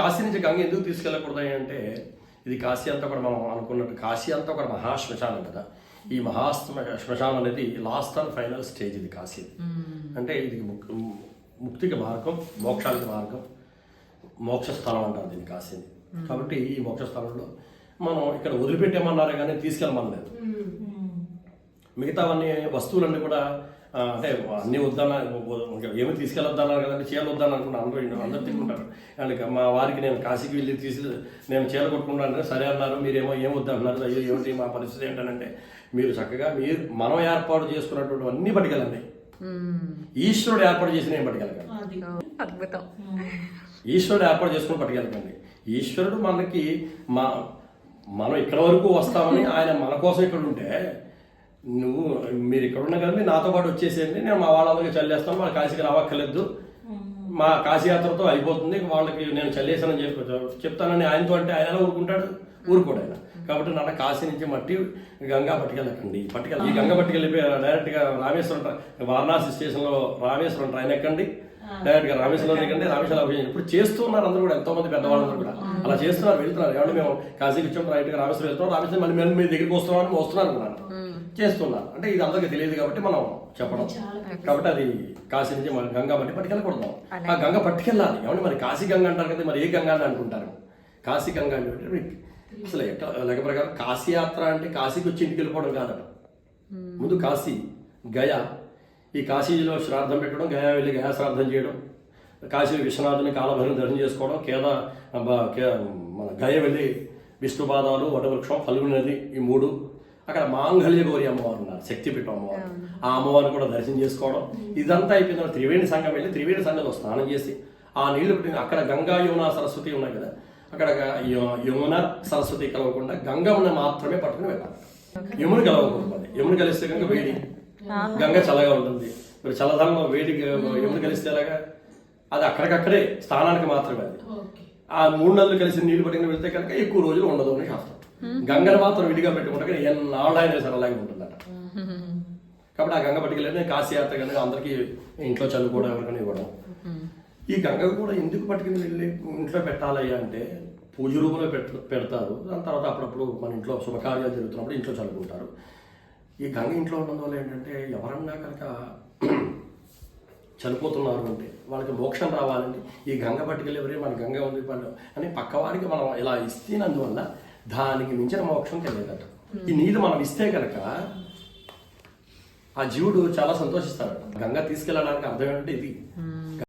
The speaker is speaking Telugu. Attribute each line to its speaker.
Speaker 1: కాశీ నుంచి గంగ ఎందుకు తీసుకెళ్ళకూడదు అంటే ఇది కాశీ అంతా కూడా మనం అనుకున్నట్టు కాశీ అంతా కూడా మహాశ్మశానం కదా. ఈ మహా శ్మశానం అనేది లాస్ట్ అండ్ ఫైనల్ స్టేజ్ ఇది కాశీ. అంటే ఇది ముక్- ముక్తికి మార్గం మోక్షానికి మార్గం మోక్ష స్థలం అంటారు దీన్ని కాశీని కాబట్టి ఈ మోక్ష స్థలంలో మనం ఇక్కడ వదిలిపెట్టేమన్నారు కానీ తీసుకెళ్ళమనలేదు. మిగతావన్నీ వస్తువులన్నీ కూడా అంటే అన్ని వద్దన్న ఇంకా ఏమి తీసుకెళ్ళొద్దన్నారు కదండి చీరలు వద్దని అనుకున్నాను అందరూ అందరూ తిట్టుకుంటారు అండ్ మా వారికి నేను కాశీకి వెళ్ళి తీసి నేను చీర కొట్టుకుంటాను సరే అన్నారు మీరేమో ఏం వద్దన్నారు అయ్యో ఏమిటి మా పరిస్థితి ఏంటంటే మీరు చక్కగా మీరు మనం ఏర్పాటు చేసుకున్నటువంటి అన్ని పట్టుకెళ్ళండి. ఈశ్వరుడు ఏర్పాటు చేసిన ఏం పట్టుకెళ్ళకండి.
Speaker 2: అది.
Speaker 3: అద్భుతం.
Speaker 1: ఈశ్వరుడు ఏర్పాటు చేసుకుని పట్టుకెళ్ళకండి. ఈశ్వరుడు మనకి మా మనం ఇక్కడ వరకు వస్తామని ఆయన మన కోసం ఇక్కడ ఉంటే నువ్వు మీరు ఇక్కడ ఉన్న కానీ నాతో పాటు వచ్చేసేయండి నేను మా వాళ్ళందరికీ చల్లేస్తాను వాళ్ళ కాశీకి రావక్కర్లేదు. మా కాశీయాత్రతో అయిపోతుంది వాళ్ళకి నేను చల్లేసానని చెప్పి చెప్తానని ఆయనతో అంటే ఆయన ఎలా ఊరుకుంటాడు? ఊరుకోడు ఆయన. కాబట్టి నాన్న కాశీ నుంచి మట్టి గంగా పట్టుకెళ్ళకండి. పట్టుకెళ్ళ ఈ గంగా పట్టుకెళ్ళిపోయి డైరెక్ట్గా రామేశ్వరం వారణాసి స్టేషన్లో రామేశ్వరం ట్రైన్ ఎక్కండి. డైరెక్ట్గా రామేశ్వరం కంటే రామేశ్వరం ఇప్పుడు చేస్తున్నారు అందరూ కూడా ఎంతో మంది పెద్దవాళ్ళందరూ కూడా. అలా చేస్తున్నారు వెళ్తున్నారు. ఏమంటే మేము కాశీకి వచ్చాం రైట్గా రామేశ్వరం వెళ్తున్నాం. రామేశ్వరం మళ్ళీ మేము మీ దగ్గరికి వస్తున్నాం అని వస్తున్నారు అనుకున్నాను చేస్తున్నారు. అంటే ఇది అందరికీ తెలియదు కాబట్టి మనం చెప్పడం. కాబట్టి అది కాశీ నుంచి మన గంగా బట్టి పట్టుకెళ్ళకూడదు ఆ గంగ పట్టుకెళ్ళాలి. ఏమంటే మరి కాశీ గంగ అంటారు కదా మరి ఏ గంగ అని అనుకుంటారు? కాశీ గంగ అంటే అసలు ఎట్లా లెక్క ప్రకారం కాశీ యాత్ర అంటే కాశీకి వచ్చి ఇంటికి వెళ్ళిపోవడం కాదట ముందు కాశీ గయా ఈ కాశీలో శ్రాద్ధం పెట్టడం గయా వెళ్ళి గయా శ్రాద్ధం చేయడం కాశీ విశ్వనాథుని కాలభైరవ దర్శనం చేసుకోవడం కేద మన గయ వెళ్ళి విష్ణుపాదాలు వటవృక్షం ఫల్గుని నది ఈ మూడు. అక్కడ మాంగళ్య గౌరి అమ్మవారు ఉన్నారు శక్తిపీఠం అమ్మవారు. ఆ అమ్మవారిని కూడా దర్శనం చేసుకోవడం. ఇదంతా అయిపోయిన త్రివేణి సంఘం వెళ్ళి త్రివేణి సంఘంలో స్నానం చేసి ఆ నీళ్ళు పుట్టిన అక్కడ గంగా యమున సరస్వతి ఉన్నాయి కదా. అక్కడ యమున సరస్వతి కలవకుండా గంగమ్మని మాత్రమే పట్టుకుని వెళ్ళాలి. యముని కలవకూడదు యముని కలిస్తే కనుక వేడి. గంగ చల్లగా ఉంటుంది. మరి చల్లదనంలో వేడి యముని కలిస్తే ఎలాగా? అది అక్కడికక్కడే స్నానానికి మాత్రమే అది. ఆ మూడు నెలలు కలిసి నీళ్ళు పట్టుకుని వెళ్తే కనుక ఎక్కువ రోజులు ఉండదు అని శాస్త్రం. గంగను మాత్రం విడిగా పెట్టుకుంటే కనుక ఎన్నాళ్ళు అయినా సరే అలాగే ఉంటుందట. కాబట్టి ఆ గంగ పట్టుకెళ్ళి కాశీ యాత్ర కనుక అందరికీ ఇంట్లో చదువుకోవడం ఎవరికైనా ఇవ్వడం. ఈ గంగ కూడా ఎందుకు పట్టుకుని వెళ్ళి ఇంట్లో పెట్టాలి అంటే పూజ రూపంలో పెట్ట పెడతారు. దాని తర్వాత అప్పుడప్పుడు మన ఇంట్లో శుభకార్యాలు జరుగుతున్నప్పుడు ఇంట్లో చదువుకుంటారు. ఈ గంగ ఇంట్లో ఉన్న వాళ్ళు ఏంటంటే ఎవరన్నా కనుక చనిపోతున్నారు అంటే వాళ్ళకి మోక్షం రావాలంటే ఈ గంగ పట్టుకెళ్ళి మన గంగ ఉంది పండు అని పక్కవాడికి మనం ఇలా ఇస్తేనందువల్ల దానికి మించిన మోక్షం తెలియదట. ఈ నీళ్ళు మనం ఇస్తే కనుక ఆ జీవుడు చాలా సంతోషిస్తాడట. గంగ తీసుకెళ్ళడానికి అర్థం ఏంటంటే ఇది.